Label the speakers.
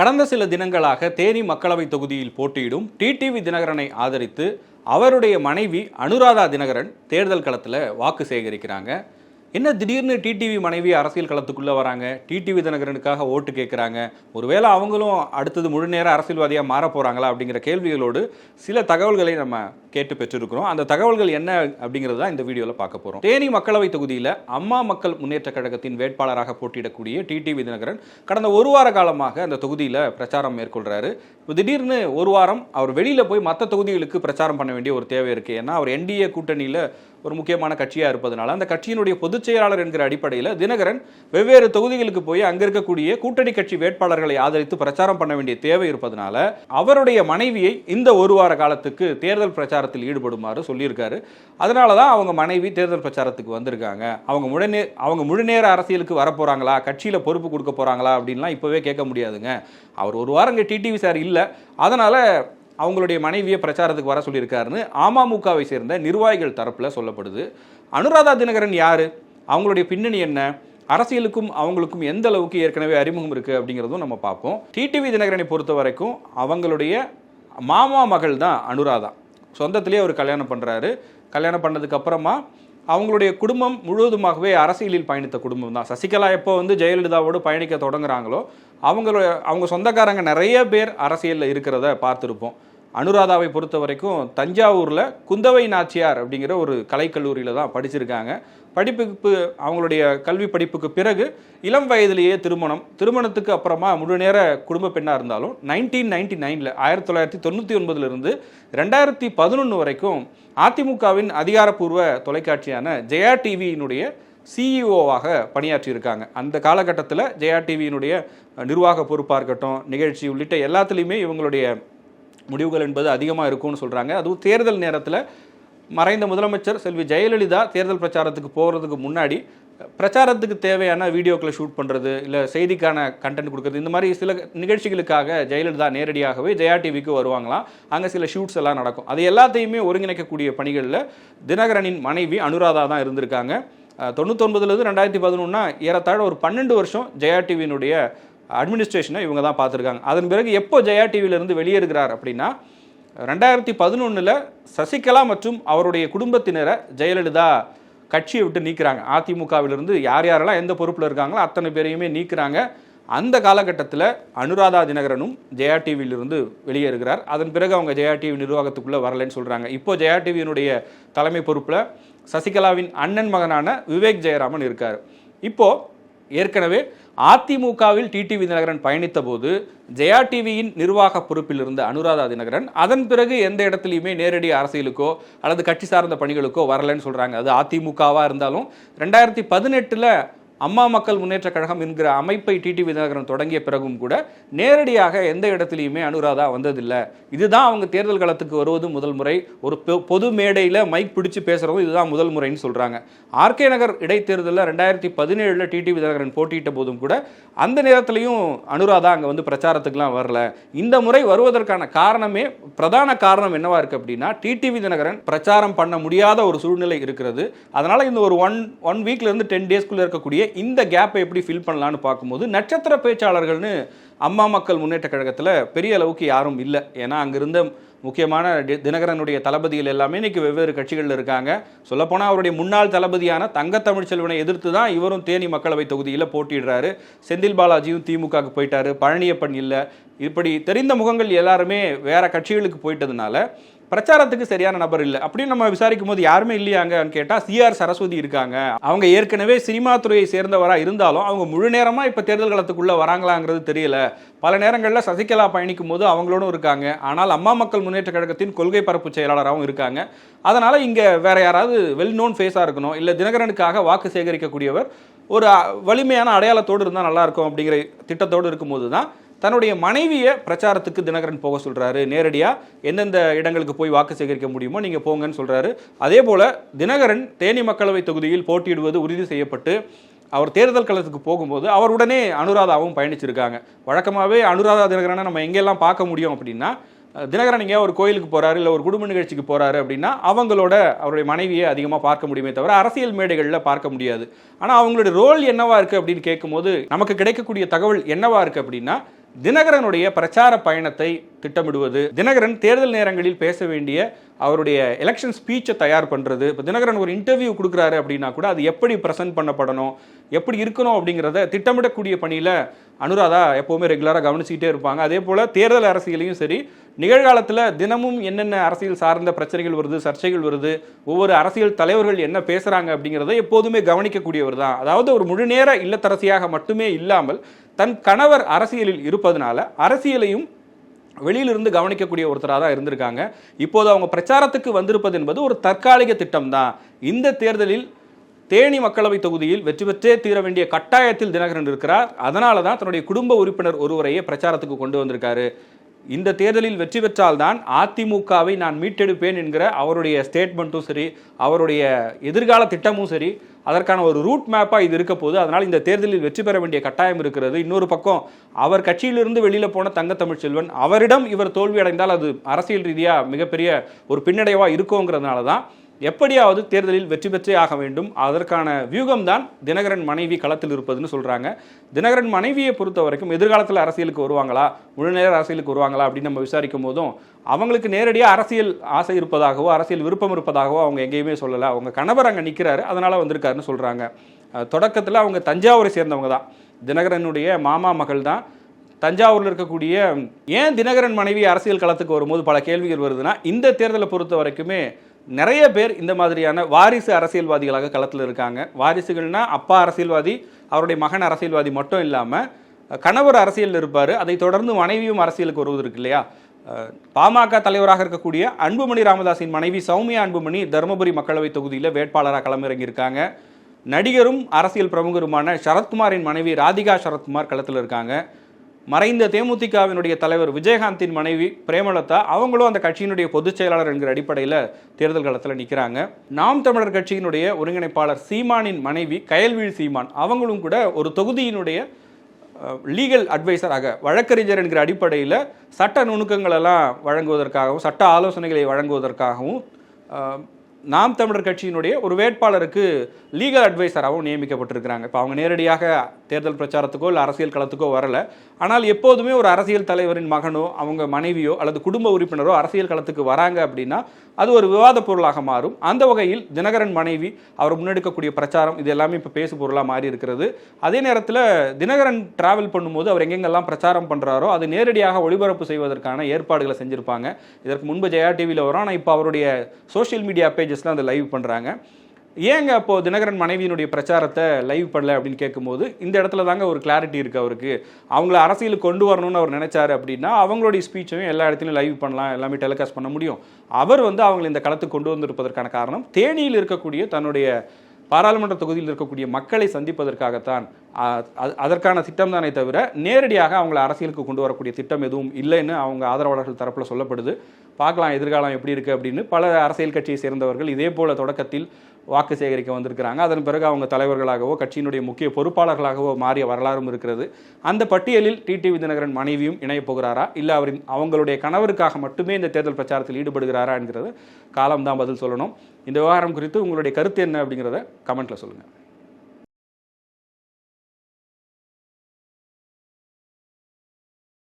Speaker 1: கடந்த சில தினங்களாக தேனி மக்களவை தொகுதியில் போட்டியிடும் டிடிவி தினகரனை ஆதரித்து அவருடைய மனைவி அனுராதா தினகரன் தேர்தல் களத்தில் வாக்கு சேகரிக்கிறாங்க. என்ன திடீர்னு டிடிவி மனைவி அரசியல் களத்துக்குள்ளே வராங்க? டிடிவி தினகரனுக்காக ஓட்டு கேட்குறாங்க ஒருவேளை அவங்களும் அடுத்தது முழு நேர அரசியல்வாதியாக மாற போகிறாங்களா அப்படிங்கிற கேள்விகளோடு சில தகவல்களை நம்ம கேட்டு பெற்றிருக்கிறோம். அந்த தகவல்கள் என்ன அப்படிங்கிறது தான் இந்த வீடியோவில் பார்க்க போகிறோம் தேனி மக்களவை தொகுதியில் அம்மா மக்கள் முன்னேற்ற கழகத்தின் வேட்பாளராக போட்டியிடக்கூடிய டிடிவி தினகரன் கடந்த ஒரு வார காலமாக அந்த தொகுதியில் பிரச்சாரம் மேற்கொள்கிறாரு இப்போ திடீர்னு ஒரு வாரம் அவர் வெளியில் போய் மற்ற தொகுதிகளுக்கு பிரச்சாரம் பண்ண வேண்டிய ஒரு தேவை இருக்குது ஏன்னா அவர் என்டிஏ கூட்டணியில் ஒரு முக்கியமான கட்சியாக இருப்பதனால அந்த கட்சியினுடைய பொதுச் செயலாளர் என்கிற அடிப்படையில் தினகரன் வெவ்வேறு தொகுதிகளுக்கு போய் அங்கே இருக்கக்கூடிய கூட்டணி கட்சி வேட்பாளர்களை ஆதரித்து பிரச்சாரம் பண்ண வேண்டிய தேவை இருப்பதனால அவருடைய மனைவியை இந்த ஒரு வார காலத்துக்கு தேர்தல் பிரச்சாரத்தில் ஈடுபடுமாறு சொல்லியிருக்காரு. அதனால தான் அவங்க மனைவி தேர்தல் பிரச்சாரத்துக்கு வந்திருக்காங்க. அவங்க முழுநே அவங்க முழுநேர அரசியலுக்கு வரப்போகிறாங்களா கட்சியில் பொறுப்பு கொடுக்க போகிறாங்களா அப்படின்லாம் இப்போவே கேட்க முடியாதுங்க. அவர் ஒரு வாரம் இங்கே டிடிவி சார் இல்லை. அதனால் அவங்களுடைய மனைவியை பிரச்சாரத்துக்கு வர சொல்லியிருக்காருன்னு அமமுகவை சேர்ந்த நிர்வாகிகள் தரப்பில் சொல்லப்படுது. அனுராதா தினகரன் யார்? அவங்களுடைய பின்னணி என்ன? அரசியலுக்கும் அவங்களுக்கும் எந்த அளவுக்கு ஏற்கனவே அறிமுகம் இருக்குது அப்படிங்கிறதும் நம்ம பார்ப்போம். டிடிவி தினகரனை பொறுத்த வரைக்கும் அவங்களுடைய மாமா மகள் தான் அனுராதா. சொந்தத்திலே அவர் கல்யாணம் பண்ணுறாரு கல்யாணம் பண்ணதுக்கப்புறமா அவங்களுடைய குடும்பம் முழுவதுமாகவே அரசியலில் பயணித்த குடும்பம் தான். சசிகலா எப்போ வந்து ஜெயலலிதாவோடு பயணிக்க தொடங்குறாங்களோ அவங்களோட அவங்க சொந்தக்காரங்க நிறைய பேர் அரசியலில் இருக்கிறத பார்த்துருப்போம். அனுராதாவை பொறுத்த வரைக்கும் தஞ்சாவூரில் குந்தவை நாச்சியார் அப்படிங்கிற ஒரு கலைக்கல்லூரியில் தான் படிச்சிருக்காங்க. படிப்புக்கு அவங்களுடைய கல்வி படிப்புக்கு பிறகு இளம் வயதிலேயே திருமணம். திருமணத்துக்கு அப்புறமா முழு நேர குடும்ப பெண்ணாக இருந்தாலும் நைன்டீன் நைன்டி நைனில் ஆயிரத்தி தொள்ளாயிரத்தி தொண்ணூற்றி ஒன்பதுலேருந்து ரெண்டாயிரத்தி பதினொன்று வரைக்கும் அதிமுகவின் அதிகாரப்பூர்வ தொலைக்காட்சியான ஜெயா டிவியினுடைய சிஇஓவாக பணியாற்றியிருக்காங்க. அந்த காலகட்டத்தில் ஜெயா டிவியினுடைய நிர்வாக பொறுப்பாக இருக்கட்டும் நிகழ்ச்சி உள்ளிட்ட எல்லாத்துலேயுமே இவங்களுடைய முடிவுகள் என்பது அதிகமாக இருக்கும்னு சொல்கிறாங்க அதுவும் தேர்தல் நேரத்தில் மறைந்த முதலமைச்சர் செல்வி ஜெயலலிதா தேர்தல் பிரச்சாரத்துக்கு போகிறதுக்கு முன்னாடி பிரச்சாரத்துக்கு தேவையான வீடியோக்களை ஷூட் பண்ணுறது இல்லை செய்திக்கான கண்டென்ட் கொடுக்குறது இந்த மாதிரி சில நிகழ்ச்சிகளுக்காக ஜெயலலிதா நேரடியாகவே ஜெயா டிவிக்கு வருவாங்களாம். அங்கே சில ஷூட்ஸ் எல்லாம் நடக்கும். அது எல்லாத்தையுமே ஒருங்கிணைக்கக்கூடிய பணிகளில் தினகரனின் மனைவி அனுராதா தான் இருந்திருக்காங்க. தொண்ணூத்தொன்பதுலேருந்து ரெண்டாயிரத்தி பதினொன்னா ஏறத்தாழ ஒரு பன்னெண்டு வருஷம் ஜெயா டிவியினுடைய அட்மினிஸ்ட்ரேஷனை இவங்க தான் பார்த்துருக்காங்க. அதன் பிறகு எப்போ ஜெயா டிவியிலிருந்து வெளியேறுகிறார் அப்படின்னா ரெண்டாயிரத்தி பதினொன்றில் சசிகலா மற்றும் அவருடைய குடும்பத்தினரை ஜெயலலிதா கட்சியை விட்டு நீக்கிறாங்க. அதிமுகவிலிருந்து யார் யாரெல்லாம் எந்த பொறுப்பில் இருக்காங்களோ அத்தனை பேரையுமே நீக்கிறாங்க. அந்த காலகட்டத்தில் அனுராதா தினகரனும் ஜெயா டிவியிலிருந்து வெளியேறுகிறார். அதன் பிறகு அவங்க ஜெயா டிவி நிர்வாகத்துக்குள்ளே வரலைன்னு சொல்கிறாங்க இப்போ ஜெயா டிவியினுடைய தலைமை பொறுப்பில் சசிகலாவின் அண்ணன் மகனான விவேக் ஜெயராமன் இருக்கார். இப்போது ஏற்கனவே அதிமுகவில் டிடிவி தினகரன் பயணித்த போது ஜெயா டிவியின் நிர்வாக பொறுப்பில் இருந்த அனுராதா தினகரன் அதன் பிறகு எந்த இடத்துலையுமே நேரடி அரசியலுக்கோ அல்லது கட்சி சார்ந்த பணிகளுக்கோ வரலன்னு சொல்றாங்க. அது அதிமுகவா இருந்தாலும் ரெண்டாயிரத்தி பதினெட்டுல அம்மா மக்கள் முன்னேற்ற கழகம் என்கிற அமைப்பை டிடிவி விதாகரன் தொடங்கிய பிறகும் கூட நேரடியாக எந்த இடத்துலையுமே அனுராதா வந்ததில்லை. இதுதான் அவங்க தேர்தல் களத்துக்கு வருவது முதல் முறை. ஒரு பொ- பொது மேடையில் மைக் பிடிச்சு பேசுகிறதும் இதுதான் முதல் முறைன்னு சொல்கிறாங்க ஆர்கே நகர் இடைத்தேர்தலில் ரெண்டாயிரத்தி பதினேழில் டிடி விதாகரன் போட்டியிட்ட போதும் கூட அந்த நேரத்திலையும் அனுராதா அங்கே வந்து பிரச்சாரத்துக்குலாம் வரல. இந்த முறை வருவதற்கான காரணமே பிரதான காரணம் என்னவா இருக்கு அப்படின்னா டிடிவி தினகரன் பிரச்சாரம் பண்ண முடியாத ஒரு சூழ்நிலை இருக்கிறது. அதனால இந்த ஒரு ஒன் ஒன் வீக்ல இருந்து டென் டேஸ்க்குள்ள இருக்கக்கூடிய இந்த கேப்பை எப்படி ஃபில் பண்ணலான்னு பார்க்கும்போது நட்சத்திர பேச்சாளர்கள்னு அம்மா மக்கள் முன்னேற்ற கழகத்தில் பெரிய அளவுக்கு யாரும் இல்லை. ஏன்னா அங்கிருந்த முக்கியமான தினகரனுடைய தளபதிகள் எல்லாமே இன்றைக்கி வெவ்வேறு கட்சிகளில் இருக்காங்க. சொல்லப்போனால் அவருடைய முன்னாள் தளபதியான தங்கத்தமிழ்ச்செல்வனை எதிர்த்து தான் இவரும் தேனி மக்களவை தொகுதியில் போட்டிடுறாரு செந்தில் பாலாஜியும் திமுகவுக்கு போயிட்டாரு. பழனியப்பன் இல்லை. இப்படி தெரிந்த முகங்கள் எல்லாருமே வேற கட்சிகளுக்கு போயிட்டதுனால பிரச்சாரத்துக்கு சரியான நபர் இல்லை. அப்படின்னு நம்ம விசாரிக்கும் போது யாருமே இல்லையாங்கன்னு கேட்டால் சிஆர் சரஸ்வதி இருக்காங்க. அவங்க ஏற்கனவே சினிமா துறையை சேர்ந்தவராக இருந்தாலும் அவங்க முழு நேரமாக இப்போ தேர்தல் களத்துக்குள்ளே வராங்களாங்கிறது தெரியல. பல நேரங்களில் சசிகலா பயணிக்கும் போது அவங்களோடும் இருக்காங்க. ஆனால் அம்மா மக்கள் முன்னேற்ற கழகத்தின் கொள்கை பரப்பு செயலாளராகவும் இருக்காங்க. அதனால் இங்கே வேற யாராவது வெல் நோன் ஃபேஸாக இருக்கணும் இல்லை தினகரனுக்காக வாக்கு சேகரிக்கக்கூடியவர் ஒரு வலிமையான அடையாளத்தோடு இருந்தால் நல்லாயிருக்கும் அப்படிங்கிற திட்டத்தோடு இருக்கும்போது தான் தன்னுடைய மனைவியை பிரச்சாரத்துக்கு தினகரன் போக சொல்கிறாரு நேரடியாக எந்தெந்த இடங்களுக்கு போய் வாக்கு சேகரிக்க முடியுமோ நீங்கள் போங்கன்னு சொல்கிறாரு அதே போல் தினகரன் தேனி மக்களவை தொகுதியில் போட்டியிடுவது உறுதி செய்யப்பட்டு அவர் தேர்தல் களத்துக்கு போகும்போது அவர் உடனே அனுராதாவும் பயணிச்சிருக்காங்க. வழக்கமாகவே அனுராதா தினகரனை நம்ம எங்கெல்லாம் பார்க்க முடியும் அப்படின்னா தினகரன் எங்கேயா ஒரு கோயிலுக்கு போகிறாரு இல்லை ஒரு குடும்ப நிகழ்ச்சிக்கு போறாரு அப்படின்னா அவங்களோட அவருடைய மனைவியை அதிகமாக பார்க்க முடியுமே தவிர அரசியல் மேடைகளில் பார்க்க முடியாது. ஆனால் அவங்களுடைய ரோல் என்னவா இருக்குது அப்படின்னு கேட்கும்போது நமக்கு கிடைக்கக்கூடிய தகவல் என்னவா இருக்குது அப்படின்னா தினகரனுடைய பிரச்சார பயணத்தை திட்டமிடுவது தினகரன் தேர்தல் நேரங்களில் பேச வேண்டிய அவருடைய எலெக்ஷன் ஸ்பீச்சை தயார் பண்ணுறது இப்போ தினகரன் ஒரு இன்டர்வியூ கொடுக்குறாரு அப்படின்னா கூட அது எப்படி ப்ரெசென்ட் பண்ணப்படணும் எப்படி இருக்கணும் அப்படிங்கிறத திட்டமிடக்கூடிய பணியில் அனுராதா எப்போவுமே ரெகுலராக கவனிச்சுக்கிட்டே இருப்பாங்க. அதே போல் தேர்தல் அரசியலையும் சரி நிகழ்காலத்தில் தினமும் என்னென்ன அரசியல் சார்ந்த பிரச்சனைகள் வருது சர்ச்சைகள் வருது ஒவ்வொரு அரசியல் தலைவர்கள் என்ன பேசுகிறாங்க அப்படிங்கிறத எப்போதுமே கவனிக்கக்கூடியவர் தான். அதாவது ஒரு முழுநேர இல்லத்தரசியாக மட்டுமே இல்லாமல் தன் கணவர் அரசியலில் இருப்பதனால அரசியலையும் வெளியிலிருந்து கவனிக்கக்கூடிய ஒருத்தராக தான் இருந்திருக்காங்க. இப்போது அவங்க பிரச்சாரத்துக்கு வந்திருப்பது என்பது ஒரு தற்காலிக திட்டம் தான். இந்த தேர்தலில் தேனி மக்களவை தொகுதியில் வெற்றி பெற்றே தீர வேண்டிய கட்டாயத்தில் தினகரன் இருக்கிறார். அதனால தான் தன்னுடைய குடும்ப உறுப்பினர் ஒருவரையே பிரச்சாரத்துக்கு கொண்டு வந்திருக்காரு. இந்த தேர்தலில் வெற்றி பெற்றால்தான் அதிமுகவை நான் மீட்டெடுப்பேன் என்கிற அவருடைய ஸ்டேட்மெண்ட்டும் சரி அவருடைய எதிர்கால திட்டமும் சரி அதற்கான ஒரு ரூட் மேப்பாக இது இருக்க போது அதனால் இந்த தேர்தலில் வெற்றி பெற வேண்டிய கட்டாயம் இருக்கிறது. இன்னொரு பக்கம் அவர் கட்சியிலிருந்து வெளியில் போன தங்க தமிழ்ச்செல்வன் அவரிடம் இவர் தோல்வி அடைந்தால் அது அரசியல் ரீதியாக மிகப்பெரிய ஒரு பின்னடைவாக இருக்குங்கிறதுனால தான் எப்படியாவது தேர்தலில் வெற்றி பெற்றே ஆக வேண்டும். அதற்கான வியூகம் தான் தினகரன் மனைவி களத்தில் இருப்பதுன்னு சொல்கிறாங்க தினகரன் மனைவியை பொறுத்த வரைக்கும் எதிர்காலத்தில் அரசியலுக்கு வருவாங்களா? முழுநேர அரசியலுக்கு வருவாங்களா? அப்படின்னு நம்ம விசாரிக்கும் போதும் அவங்களுக்கு நேரடியாக அரசியல் ஆசை இருப்பதாகவோ அரசியல் விருப்பம் இருப்பதாகவோ அவங்க எங்கேயுமே சொல்லலை. அவங்க கணவர் அங்கே நிற்கிறாரு அதனால் வந்திருக்காருன்னு சொல்கிறாங்க தொடக்கத்தில் அவங்க தஞ்சாவூரை சேர்ந்தவங்க தான். தினகரனுடைய மாமா மகள் தான். தஞ்சாவூரில் இருக்கக்கூடிய ஏன் தினகரன் மனைவி அரசியல் களத்துக்கு வரும்போது பல கேள்விகள் வருதுன்னா இந்த தேர்தலை பொறுத்த வரைக்குமே நிறைய பேர் இந்த மாதிரியான வாரிசு அரசியல்வாதிகளாக களத்தில் இருக்காங்க. வாரிசுகள்னால் அப்பா அரசியல்வாதி அவருடைய மகன் அரசியல்வாதி மட்டும் இல்லாமல் கணவர் அரசியலில் இருப்பார். அதை தொடர்ந்து மனைவியும் அரசியலுக்கு வருவது இருக்கு இல்லையா? பாமக தலைவராக இருக்கக்கூடிய அன்புமணி ராமதாஸின் மனைவி சௌமியா அன்புமணி தருமபுரி மக்களவை தொகுதியில் வேட்பாளராக களமிறங்கியிருக்காங்க. நடிகரும் அரசியல் பிரமுகருமான சரத்குமாரின் மனைவி ராதிகா சரத்குமார் களத்தில் இருக்காங்க. மறைந்த தேமுதிகவினுடைய தலைவர் விஜயகாந்தின் மனைவி பிரேமலதா அவங்களும் அந்த கட்சியினுடைய பொதுச் செயலாளர் என்கிற அடிப்படையில் தேர்தல் களத்தில் நிற்கிறாங்க நாம் தமிழர் கட்சியினுடைய ஒருங்கிணைப்பாளர் சீமானின் மனைவி கயல்வீழ் சீமான் அவங்களும் கூட ஒரு தொகுதியினுடைய லீகல் அட்வைசராக வழக்கறிஞர் என்கிற அடிப்படையில் சட்ட நுணுக்கங்களெல்லாம் வழங்குவதற்காகவும் சட்ட ஆலோசனைகளை வழங்குவதற்காகவும் நாம் தமிழர் கட்சியினுடைய ஒரு வேட்பாளருக்கு லீகல் அட்வைசராகவும் நியமிக்கப்பட்டிருக்கிறாங்க. இப்போ அவங்க நேரடியாக தேர்தல் பிரச்சாரத்துக்கோ இல்லை அரசியல் களத்துக்கோ வரல. ஆனால் எப்போதுமே ஒரு அரசியல் தலைவரின் மகனோ அவங்க மனைவியோ அல்லது குடும்ப உறுப்பினரோ அரசியல் களத்துக்கு வராங்க அப்படின்னா அது ஒரு விவாத பொருளாக மாறும். அந்த வகையில் தினகரன் மனைவி அவர் முன்னெடுக்கக்கூடிய பிரச்சாரம் இது எல்லாமே இப்போ பேசு பொருளாக மாறி இருக்கிறது. அதே நேரத்தில் தினகரன் டிராவல் பண்ணும்போது அவர் எங்கெங்கெல்லாம் பிரச்சாரம் பண்ணுறாரோ அது நேரடியாக ஒளிபரப்பு செய்வதற்கான ஏற்பாடுகளை செஞ்சுருப்பாங்க. இதற்கு முன்பு ஜெயா டிவியில் வரும். ஆனால் இப்போ அவருடைய சோஷியல் மீடியா பேஜ் பேஜஸ்லாம் அதை லைவ் பண்ணுறாங்க ஏங்க அப்போது தினகரன் மனைவியினுடைய பிரச்சாரத்தை லைவ் பண்ணல அப்படின்னு கேட்கும்போது இந்த இடத்துல தாங்க ஒரு கிளாரிட்டி இருக்குது அவருக்கு. அவங்கள அரசியலுக்கு கொண்டு வரணும்னு அவர் நினைச்சாரு அப்படின்னா அவங்களுடைய ஸ்பீச்சையும் எல்லா இடத்துலையும் லைவ் பண்ணலாம் எல்லாமே டெலிகாஸ்ட் பண்ண முடியும். அவர் வந்து அவங்களை இந்த களத்துக்கு கொண்டு வந்திருப்பதற்கான காரணம் தேனியில் இருக்கக்கூடிய தன்னுடைய பாராளுமன்ற தொகுதியில் இருக்கக்கூடிய மக்களை சந்திப்பதற்காகத்தான் அதற்கான திட்டம் தானே தவிர நேரடியாக அவங்களை அரசியலுக்கு கொண்டு வரக்கூடிய திட்டம் எதுவும் இல்லைன்னு அவங்க ஆதரவாளர்கள் தரப்பில் சொல்லப்படுது. பார்க்கலாம் எதிர்காலம் எப்படி இருக்குது அப்படின்னு. பல அரசியல் கட்சியை சேர்ந்தவர்கள் இதே போல தொடக்கத்தில் வாக்கு சேகரிக்க வந்திருக்கிறாங்க. அதன் பிறகு அவங்க தலைவர்களாகவோ கட்சியினுடைய முக்கிய பொறுப்பாளர்களாகவோ மாறிய வரலாறும் இருக்கிறது. அந்த பட்டியலில் டிடி விதிநகரன் மனைவியும் இணையப் போகிறாரா? இல்லை அவரின் அவங்களுடைய கணவருக்காக மட்டுமே இந்த தேர்தல் பிரச்சாரத்தில் ஈடுபடுகிறாரா என்கிறது? காலம்தான் பதில் சொல்லணும். இந்த விவகாரம் குறித்து உங்களுடைய கருத்து என்ன அப்படிங்கிறத கமெண்ட்டில் சொல்லுங்கள்